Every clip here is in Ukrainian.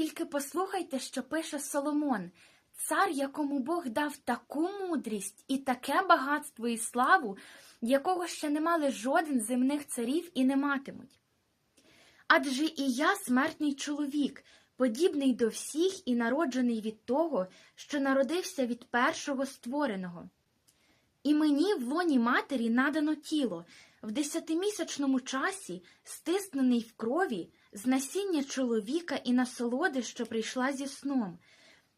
Тільки послухайте, що пише Соломон, цар, якому Бог дав таку мудрість і таке багатство і славу, якого ще не мали жоден земних царів і не матимуть. Адже і я смертний чоловік, подібний до всіх і народжений від того, що народився від першого створеного. І мені в лоні матері надано тіло, в десятимісячному часі, стиснений в крові, з насіння чоловіка і насолоди, що прийшла зі сном.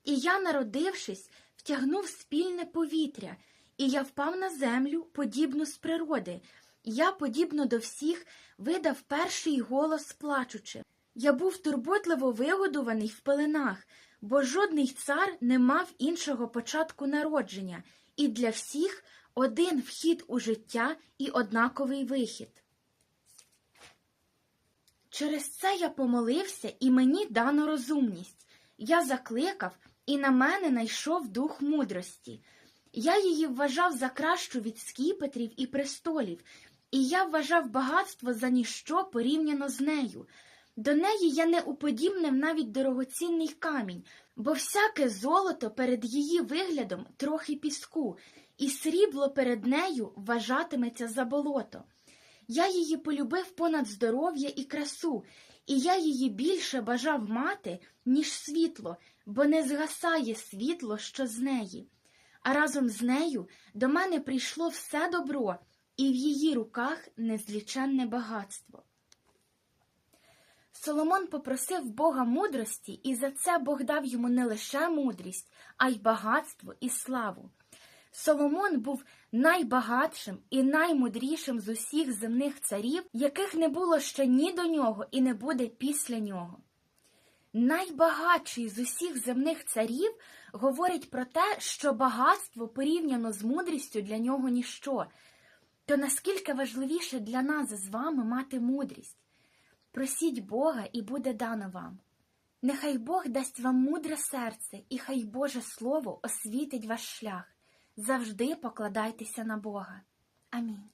І я, народившись, втягнув спільне повітря, і я впав на землю, подібну з природи. Я, подібно до всіх, видав перший голос плачучи. Я був турботливо вигодуваний в пеленах, бо жодний цар не мав іншого початку народження, і для всіх один вхід у життя і однаковий вихід. Через це я помолився, і мені дано розумність. Я закликав, і на мене найшов дух мудрості. Я її вважав за кращу від скіпетрів і престолів, і я вважав багатство за ніщо порівняно з нею. До неї я не уподібнив навіть дорогоцінний камінь, бо всяке золото перед її виглядом трохи піску, і срібло перед нею вважатиметься за болото. Я її полюбив понад здоров'я і красу, і я її більше бажав мати, ніж світло, бо не згасає світло, що з неї. А разом з нею до мене прийшло все добро, і в її руках незліченне багатство. Соломон попросив Бога мудрості, і за це Бог дав йому не лише мудрість, а й багатство і славу. Соломон був найбагатшим і наймудрішим з усіх земних царів, яких не було ще ні до нього і не буде після нього. Найбагатший з усіх земних царів говорить про те, що багатство порівняно з мудрістю для нього ніщо. То наскільки важливіше для нас з вами мати мудрість? Просіть Бога, і буде дано вам. Нехай Бог дасть вам мудре серце, і хай Боже Слово освітить ваш шлях. Завжди покладайтеся на Бога. Амінь.